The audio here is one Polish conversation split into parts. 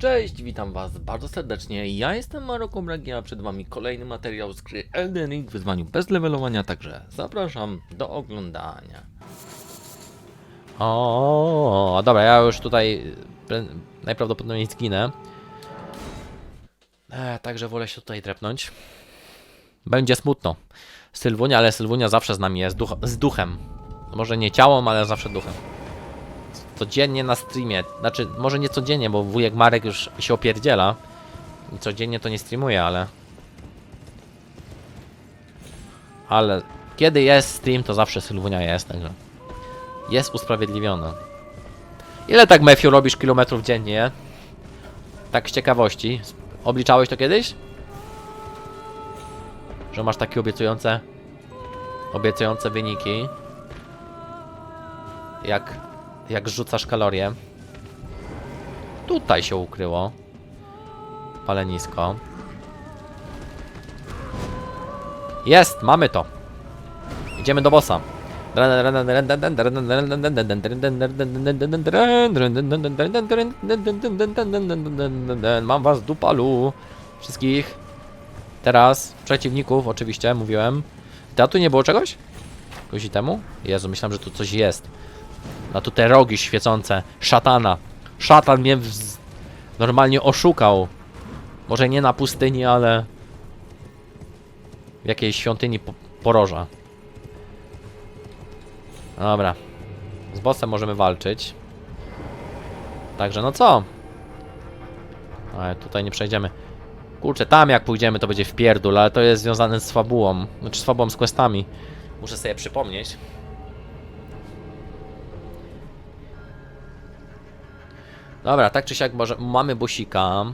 Cześć, witam was bardzo serdecznie. Ja jestem Maroko Bragi, a przed wami kolejny materiał z gry Elden Ring w wyzwaniu bez levelowania, także zapraszam do oglądania. O, dobra, ja już tutaj pre- najprawdopodobniej zginę. E, także wolę się tutaj trepnąć. Będzie smutno. Sylwunia, ale Sylwunia zawsze z nami jest, duch, z duchem. Może nie ciałem, ale zawsze duchem codziennie na streamie. Znaczy, może nie codziennie, bo wujek Marek już się opierdziela. I codziennie to nie streamuje, ale... Ale kiedy jest stream, to zawsze Sylwunia jest, także... Jest usprawiedliwiona. Ile tak, Matthew, robisz kilometrów dziennie? Tak z ciekawości. Obliczałeś to kiedyś? Że masz takie obiecujące... Obiecujące wyniki. Jak jak rzucasz kalorie. Tutaj się ukryło. Palenisko. Jest, mamy to. Idziemy do bossa. Mam was dupalu. Wszystkich. Teraz przeciwników, oczywiście, mówiłem. A tu nie było czegoś? Kogoś temu? Jezu, myślałem, że tu coś jest. A tu te rogi świecące. Szatana. Szatan mnie wz... normalnie oszukał. Może nie na pustyni, ale... W jakiejś świątyni po poroża. Dobra. Z bossem możemy walczyć. Także no co? Ale tutaj nie przejdziemy. Kurczę, tam jak pójdziemy to będzie w pierdul, ale to jest związane z fabułą. Znaczy z fabułą, z questami. Muszę sobie przypomnieć. Dobra, tak czy siak może mamy bosika.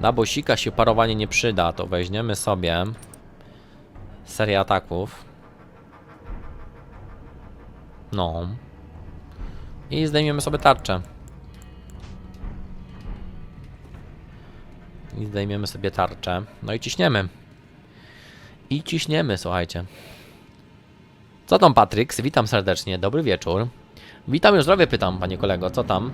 Na bosika się parowanie nie przyda, to weźmiemy sobie serię ataków. No. I zdejmiemy sobie tarczę. I zdejmiemy sobie tarczę. No i ciśniemy. I ciśniemy, słuchajcie. Co tam, Patryks? Witam serdecznie. Dobry wieczór. Witam, już zdrowie pytam, panie kolego. Co tam?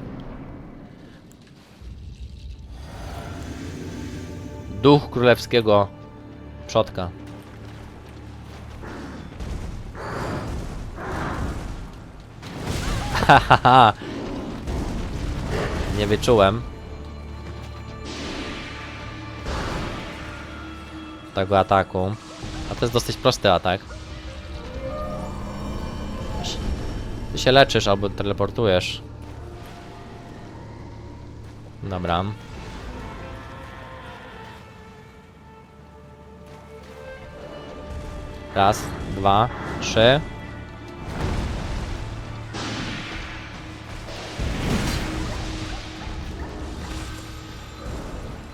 Duch królewskiego przodka. Hahaha. Nie wyczułem. Tego ataku. A to jest dosyć prosty atak. Ty się leczysz albo teleportujesz. Dobra. Raz, dwa, trzy.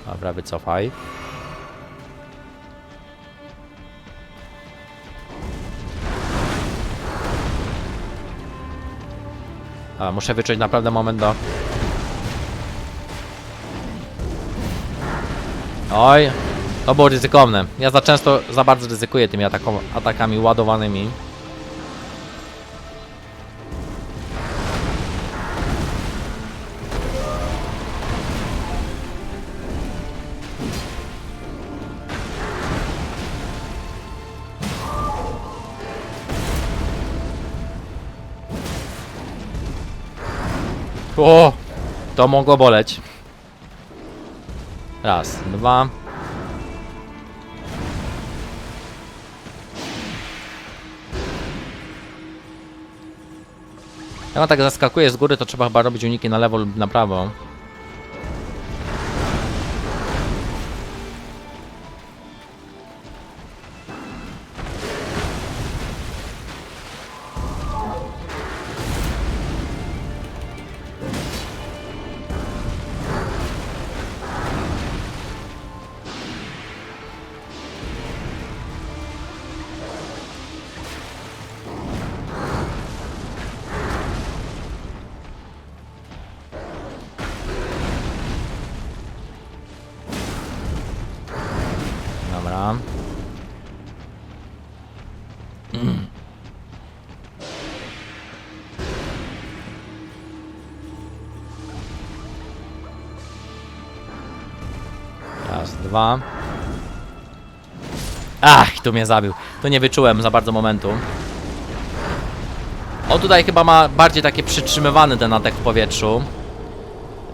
Dobra, wycofaj. A, muszę wyczuć naprawdę moment do... Oj, to było ryzykowne. Ja za często, za bardzo ryzykuję tymi atakami ładowanymi. O, to mogło boleć. Raz, dwa. Jak on tak zaskakuje z góry, to trzeba chyba robić uniki na lewo lub na prawo. Dwa. Ach, tu mnie zabił. Tu nie wyczułem za bardzo momentu. O, tutaj chyba ma bardziej takie przytrzymywany ten atak w powietrzu.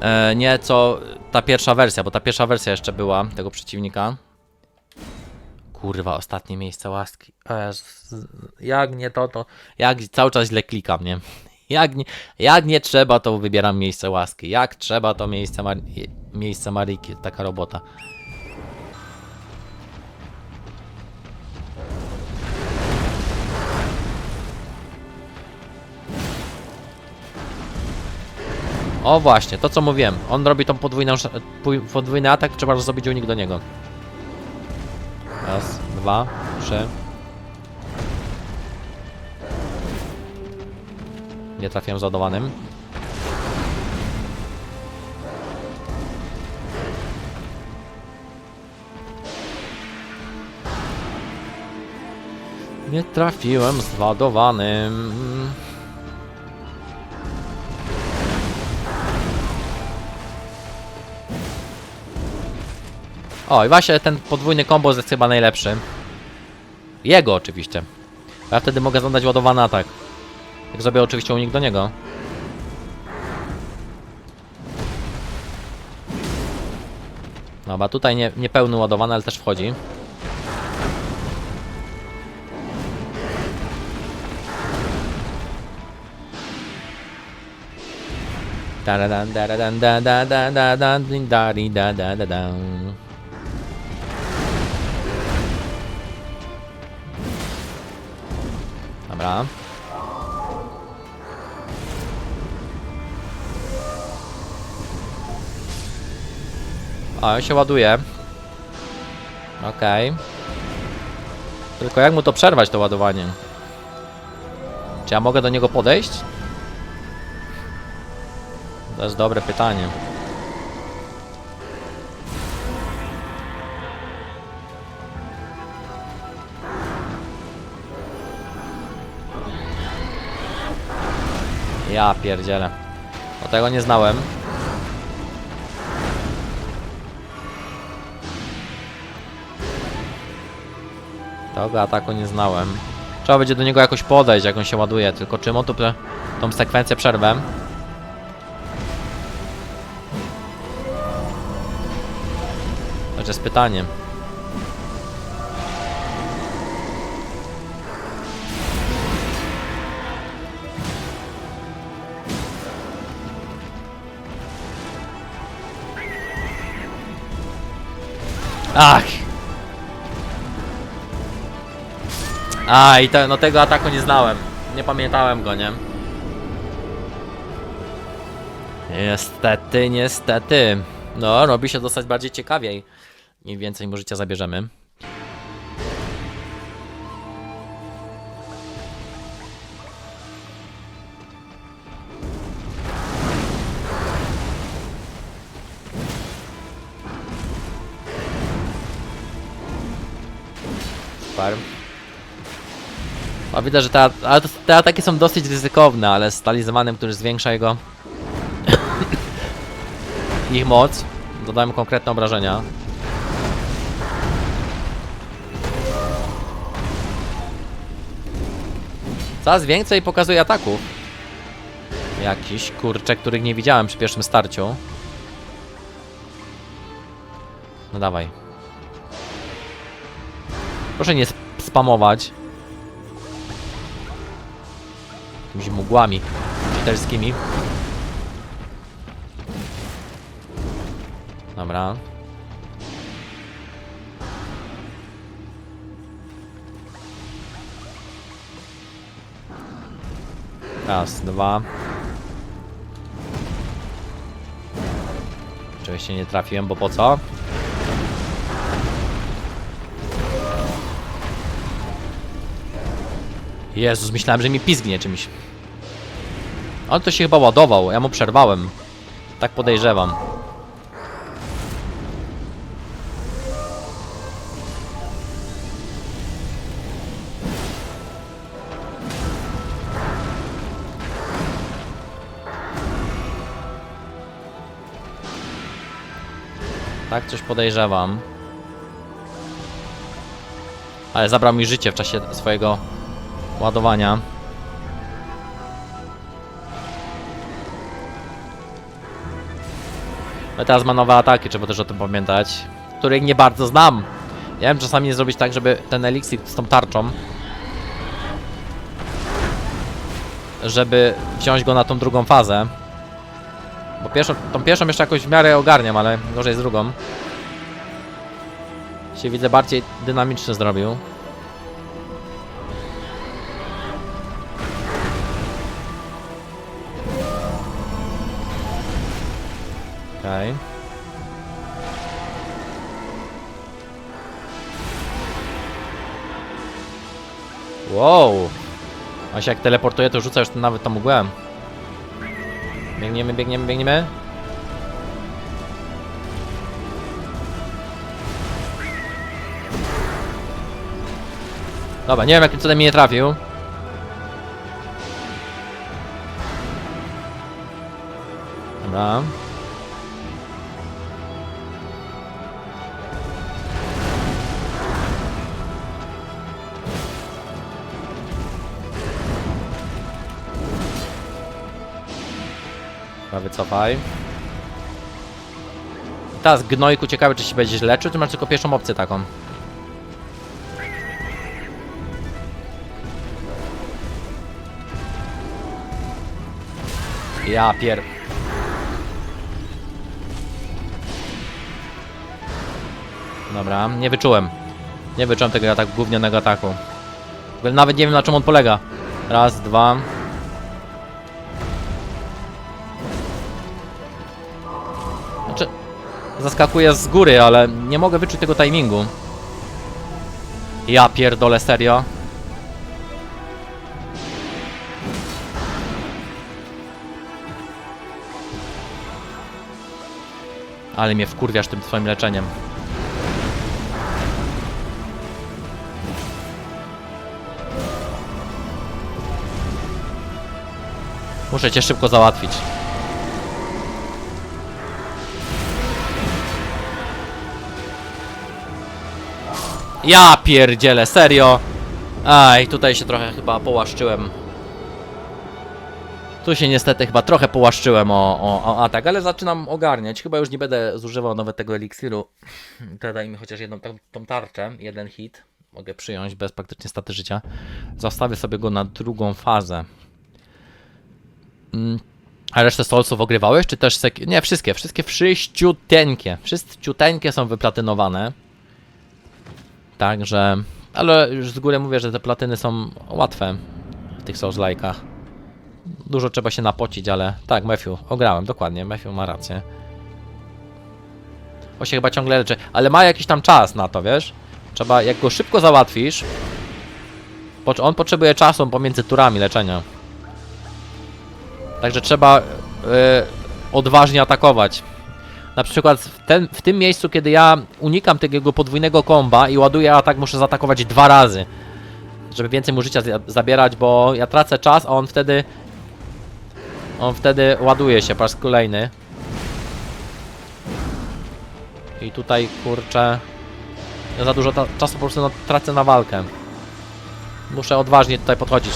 E, nie co ta pierwsza wersja, bo ta pierwsza wersja jeszcze była tego przeciwnika. Kurwa, ostatnie miejsce łaski. Jak nie to, to. Jak cały czas źle klikam, nie? Jak nie, jak nie trzeba, to wybieram miejsce łaski. Jak trzeba, to miejsce, Mar miejsce Mariki. Taka robota. O właśnie, to co mówiłem. On robi tą podwójną, podwójny atak, trzeba zrobić unik do niego. Raz, dwa, trzy. Nie trafiłem z ładowanym. Nie trafiłem z O, i właśnie ten podwójny combo jest chyba najlepszy. Jego oczywiście. Ja wtedy mogę zadać ładowany atak. Jak zrobię oczywiście unik do niego. Dobra, tutaj nie, nie pełny ładowany, ale też wchodzi. Da-da-dan, da-da-dan, da-da-da-da-dan, din, da-di, da-da-da-dan. Dobra. O, on się ładuje. Okej. Tylko jak mu to przerwać, to ładowanie? Czy ja mogę do niego podejść? To jest dobre pytanie. Ja pierdzielę. O tego nie znałem. Tego ataku nie znałem. Trzeba będzie do niego jakoś podejść, jak on się ładuje, tylko czym on tu tą sekwencję przerwę? To jest pytanie. Ach! A, i te, no tego ataku nie znałem. Nie pamiętałem go, nie? Niestety, niestety. No, robi się dostać bardziej ciekawiej. Im więcej mu życia zabierzemy. A widać, że te, to- te ataki są dosyć ryzykowne, ale z talizmanem, który zwiększa jego ich moc, dodałem konkretne obrażenia. Coraz więcej pokazuje ataków. Jakiś kurczę, których nie widziałem przy pierwszym starciu. No dawaj. Proszę nie sp- spamować. Jakimiś mgłami czytelskimi. Dobra. Raz, dwa. Oczywiście nie trafiłem, bo po co? Jezus, myślałem, że mi pizgnie czymś. Ale to się chyba ładował, ja mu przerwałem. Tak podejrzewam. Tak coś podejrzewam. Ale zabrał mi życie w czasie swojego ładowania. Ale teraz ma nowe ataki, trzeba też o tym pamiętać. Których nie bardzo znam. Ja wiem czasami nie zrobić tak, żeby ten eliksir z tą tarczą żeby wziąć go na tą drugą fazę. Bo pierwszą, tą pierwszą jeszcze jakoś w miarę ogarniam, ale gorzej z drugą. Się widzę bardziej dynamiczny zrobił. Okej. Okay. Wow! A się jak teleportuje, to rzuca już nawet tą mgłę. Biegniemy, biegniemy, biegniemy. Dobra, nie wiem jakim cudem mi nie trafił. Dobra. Wycofaj. Teraz gnojku ciekawe czy się będziesz leczył, czy masz tylko pierwszą opcję taką? Ja pier... Dobra, nie wyczułem. Nie wyczułem tego ataku, gównianego ataku. Nawet nie wiem na czym on polega. Raz, dwa. Zaskakuję z góry, ale nie mogę wyczuć tego timingu. Ja pierdolę, serio. Ale mnie wkurwiasz tym twoim leczeniem. Muszę cię szybko załatwić. Ja pierdzielę, serio. Aj, tutaj się trochę chyba połaszczyłem. Tu się niestety chyba trochę połaszczyłem o, o, o atak, ale zaczynam ogarniać. Chyba już nie będę zużywał nawet tego eliksiru. To daj mi chociaż jedną tą, tą tarczę, jeden hit. Mogę przyjąć bez praktycznie staty życia. Zostawię sobie go na drugą fazę. Mm. A resztę solców ogrywałeś, czy też. Nie, wszystkie, wszystkie wszyściuteńkie. Wszyściuteńkie są wyplatynowane. Także... Ale już z góry mówię, że te platyny są łatwe w tych Souls-like'ach. Dużo trzeba się napocić, ale tak, Matthew, ograłem, dokładnie, Matthew ma rację. On się chyba ciągle leczy, ale ma jakiś tam czas na to, wiesz? Trzeba, jak go szybko załatwisz, on potrzebuje czasu pomiędzy turami leczenia. Także trzeba y, odważnie atakować. Na przykład w, ten, w tym miejscu, kiedy ja unikam tego podwójnego komba i ładuję atak, muszę zaatakować dwa razy. Żeby więcej mu życia zabierać, bo ja tracę czas, a on wtedy... On wtedy ładuje się po raz kolejny. I tutaj, kurczę... Ja za dużo czasu po prostu tracę na walkę. Muszę odważnie tutaj podchodzić.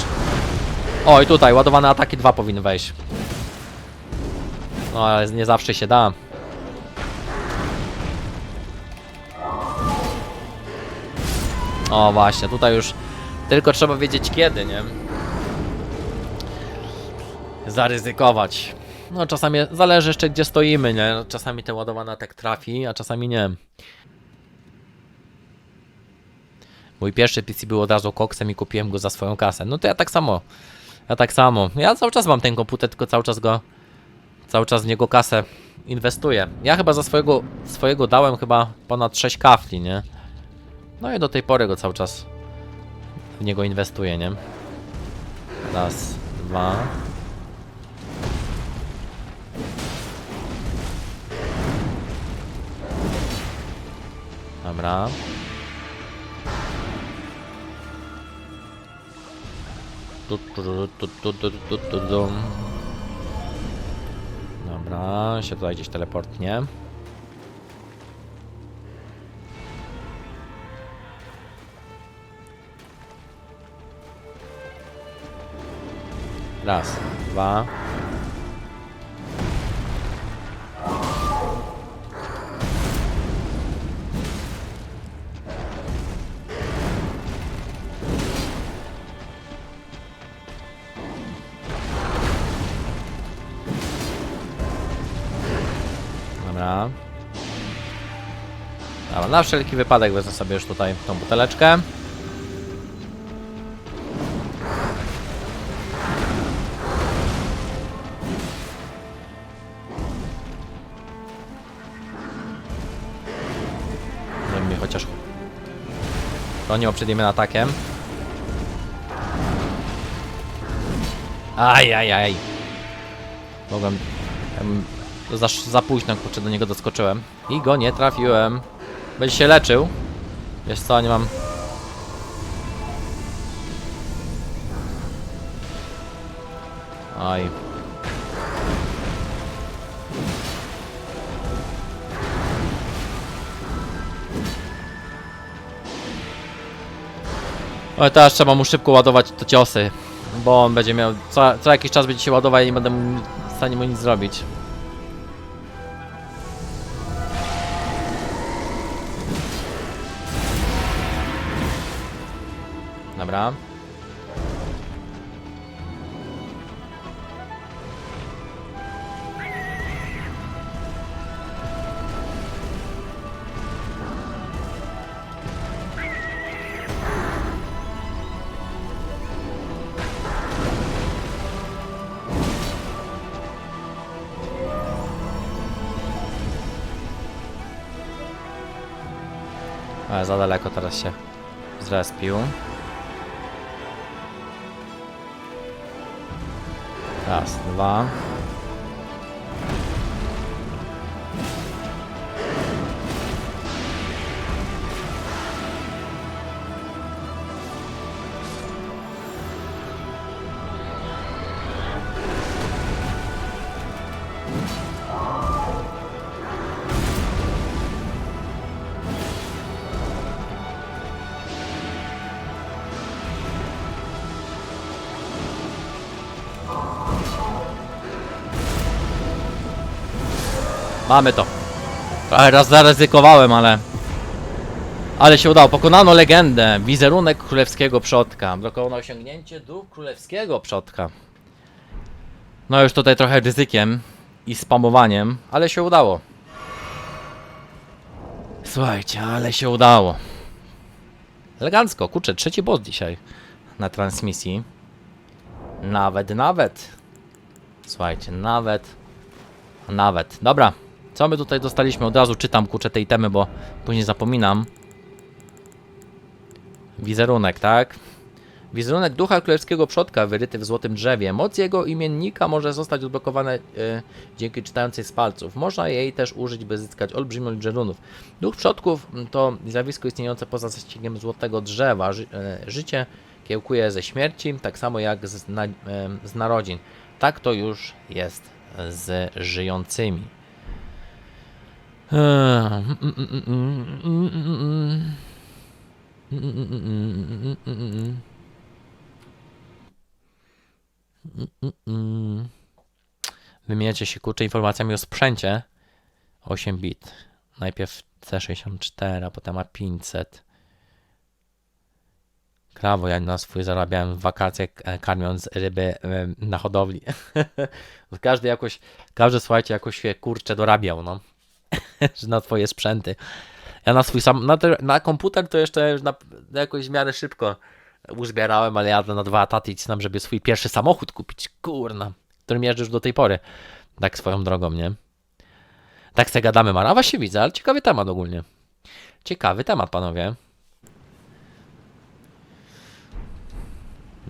O, i tutaj, ładowane ataki dwa powinny wejść. No, ale nie zawsze się da. O, właśnie, tutaj już tylko trzeba wiedzieć kiedy, nie? Zaryzykować. No, czasami zależy jeszcze gdzie stoimy, nie? Czasami ten ładowany atak trafi, a czasami nie. Mój pierwszy PC był od razu koksem i kupiłem go za swoją kasę. No to ja tak samo. Ja tak samo. Ja cały czas mam ten komputer, tylko cały czas go. Cały czas w niego kasę inwestuję. Ja chyba za swojego, swojego dałem chyba ponad 6 kafli, nie? No i do tej pory go cały czas w niego inwestuję, nie? Raz, dwa. Dobra. Dobra, się tutaj gdzieś teleportnie. Raz, dwa. Dobra. Na wszelki wypadek wezmę sobie już tutaj tą buteleczkę. Mnie chociaż chroniło przed innym atakiem. Aj, aj, aj. Mogłem... em, Za, za późno, kurczę, do niego doskoczyłem. I go nie trafiłem. Będzie się leczył. Wiesz co, nie mam... Oj. Oj, teraz trzeba mu szybko ładować te ciosy. Bo on będzie miał... Co, co jakiś czas będzie się ładował i nie będę mu, w stanie mu nic zrobić. Dobra. Za daleko teraz się zrespił. Raz, dwa. Mamy to. Trochę raz zaryzykowałem, ale... Ale się udało. Pokonano legendę. Wizerunek królewskiego przodka. Blokowane osiągnięcie duch królewskiego przodka. No już tutaj trochę ryzykiem i spamowaniem, ale się udało. Słuchajcie, ale się udało. Elegancko, kurczę, trzeci boss dzisiaj na transmisji. Nawet, nawet. Słuchajcie, nawet, nawet. Dobra, co my tutaj dostaliśmy? Od razu czytam kurczę tej temy, bo później zapominam. Wizerunek, tak? Wizerunek ducha królewskiego przodka wyryty w złotym drzewie. Moc jego imiennika może zostać odblokowana e, dzięki czytającej z palców. Można jej też użyć, by zyskać olbrzymią liczbę runów. Duch przodków to zjawisko istniejące poza zaścigiem złotego drzewa. Ży, e, życie kiełkuje ze śmierci, tak samo jak z, na, e, z narodzin. Tak to już jest z żyjącymi. Wymieniacie się kurczę informacjami o sprzęcie. 8 bit. Najpierw C64, a potem A500. Krawo, ja na swój zarabiałem w wakacje karmiąc ryby e, na hodowli. każdy jakoś, każdy słuchajcie jakoś się kurczę dorabiał, no. Na twoje sprzęty. Ja na swój sam, na, te, na komputer to jeszcze już na, jakoś w miarę szybko uzbierałem, ale jadę na dwa etaty i nam, żeby swój pierwszy samochód kupić, kurna, którym jeżdżę już do tej pory. Tak swoją drogą, nie? Tak se gadamy, Mara, właśnie widzę, ale ciekawy temat ogólnie. Ciekawy temat, panowie.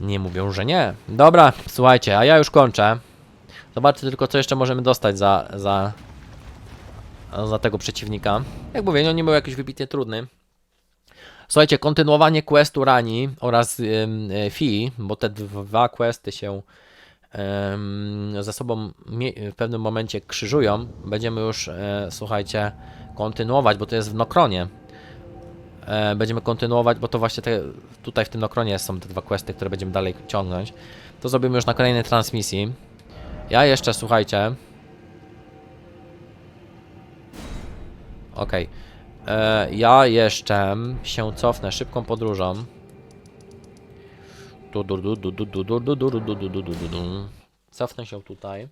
Nie mówią, że nie. Dobra, słuchajcie, a ja już kończę. Zobaczcie tylko, co jeszcze możemy dostać za, za, za tego przeciwnika. Jak mówię, no nie był jakiś wybitnie trudny. Słuchajcie, kontynuowanie questu Rani oraz ym, y, Fi, bo te dwa questy się ym, ze sobą w pewnym momencie krzyżują. Będziemy już, e, słuchajcie, kontynuować, bo to jest w Nokronie. E, będziemy kontynuować, bo to właśnie te, tutaj w tym Nokronie są te dwa questy, które będziemy dalej ciągnąć. To zrobimy już na kolejnej transmisji. Ja jeszcze, słuchajcie. Okej. Okay. Ja jeszcze się cofnę szybką podróżą. Cofnę się tutaj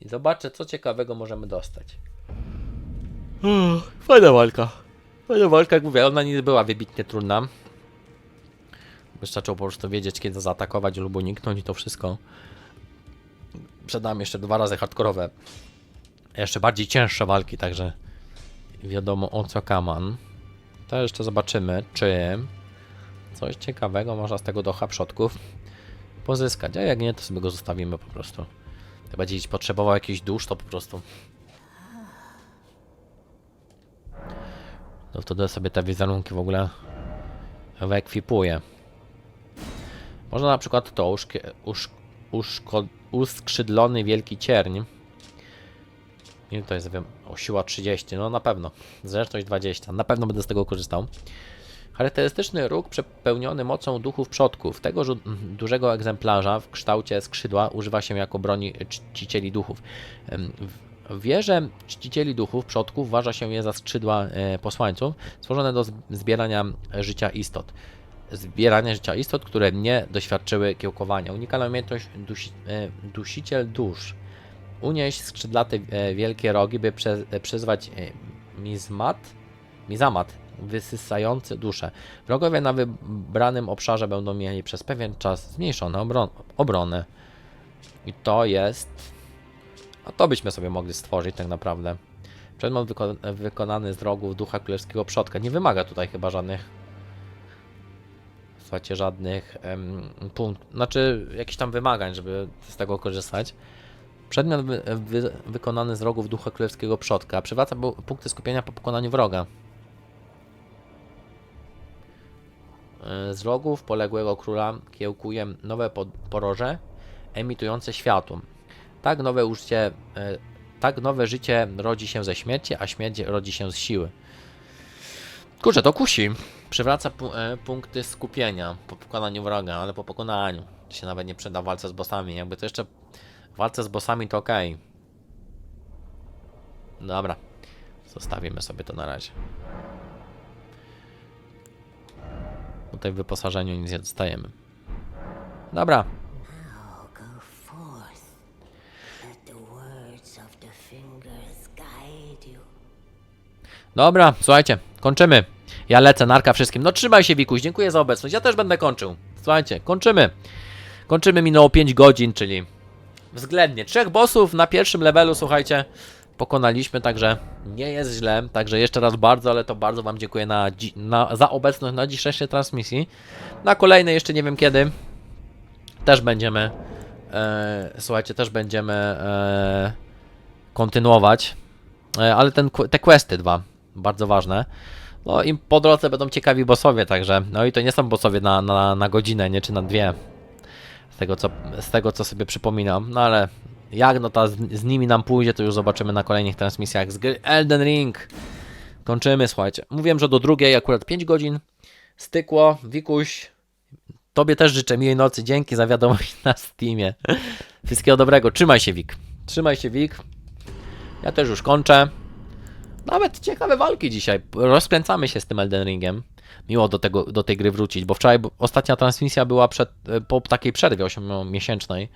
i zobaczę, co ciekawego możemy dostać. Fajna walka. Fajna walka, jak mówię, ona nie była wybitnie trudna. Wystarczyło po prostu wiedzieć, kiedy zaatakować lub uniknąć i to wszystko. Przed nami jeszcze dwa razy hardkorowe, jeszcze bardziej cięższe walki, także wiadomo o co kaman. To jeszcze zobaczymy, czy coś ciekawego można z tego docha przodków pozyskać. A jak nie, to sobie go zostawimy po prostu. Jak będzie potrzebował jakiś dusz, to po prostu. To wtedy sobie te wizerunki w ogóle wyekwipuję. Można na przykład to uszkie, usz, uszko, uskrzydlony wielki cierń. Ile to jest? Wiem, o siła 30, no na pewno. Zręczność 20, na pewno będę z tego korzystał. Charakterystyczny róg przepełniony mocą duchów przodków. Tego dużego egzemplarza w kształcie skrzydła używa się jako broni czcicieli duchów. W- W wieże czcicieli duchów przodków uważa się je za skrzydła e, posłańców, stworzone do zb- zbierania życia istot. Zbierania życia istot, które nie doświadczyły kiełkowania. Unikalna umiejętność dusi, e, dusiciel dusz. Unieść skrzydlate e, wielkie rogi, by prze, e, przyzwać e, mizmat, mizamat wysysający duszę. Wrogowie na wybranym obszarze będą mieli przez pewien czas zmniejszoną obron. I to jest. A to byśmy sobie mogli stworzyć tak naprawdę. Przedmiot wyko wykonany z rogów ducha królewskiego przodka. Nie wymaga tutaj chyba żadnych. Słuchajcie, żadnych em, punktów. Znaczy, jakichś tam wymagań, żeby z tego korzystać. Przedmiot wy wy wykonany z rogów ducha królewskiego przodka przywraca punkty skupienia po pokonaniu wroga. E, Z rogów poległego króla kiełkuje nowe poroże emitujące światło. Tak nowe użycie, e, tak nowe życie rodzi się ze śmierci, a śmierć rodzi się z siły. Kurczę, to kusi. Przywraca e, punkty skupienia po pokonaniu wroga, ale po pokonaniu. To się nawet nie przyda walce z bossami. Jakby to jeszcze w walce z bossami to ok. Dobra. Zostawimy sobie to na razie. Tutaj w wyposażeniu nic nie dostajemy. Dobra. Dobra, słuchajcie, kończymy. Ja lecę, narka wszystkim. No trzymaj się, Wikuś, dziękuję za obecność. Ja też będę kończył. Słuchajcie, kończymy. Kończymy, minęło 5 godzin, czyli względnie trzech bossów na pierwszym levelu, słuchajcie, pokonaliśmy, także nie jest źle. Także jeszcze raz bardzo, ale to bardzo Wam dziękuję na, na, za obecność na dzisiejszej transmisji. Na kolejnej jeszcze nie wiem kiedy. Też będziemy, e, słuchajcie, też będziemy e, kontynuować. E, ale ten, te questy dwa, bardzo ważne. No i po drodze będą ciekawi bossowie, także. No i to nie są bossowie na, na, na godzinę, nie czy na dwie. Tego, co, z tego co sobie przypominam. No ale jak no ta z, z nimi nam pójdzie, to już zobaczymy na kolejnych transmisjach z gry Elden Ring. Kończymy, słuchajcie. Mówiłem, że do drugiej akurat 5 godzin stykło. Wikuś, tobie też życzę miłej nocy. Dzięki za wiadomość na Steamie. Wszystkiego dobrego. Trzymaj się, Wik. Trzymaj się, Wik. Ja też już kończę. Nawet ciekawe walki dzisiaj. Rozkręcamy się z tym Elden Ringiem. Miło do, tego, do tej gry wrócić, bo wczoraj ostatnia transmisja była przed, e, po takiej przerwie 8-miesięcznej.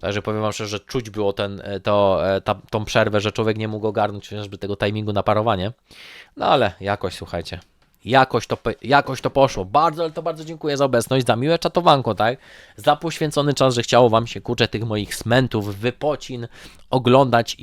Także powiem wam szczerze, że czuć było ten, e, to, e, ta, tą przerwę, że człowiek nie mógł ogarnąć chociażby tego timingu na parowanie. No ale jakoś, słuchajcie, jakoś to, jakoś to poszło. Bardzo, ale to bardzo dziękuję za obecność, za miłe czatowanko, tak? Za poświęcony czas, że chciało wam się, kurczę, tych moich smentów, wypocin oglądać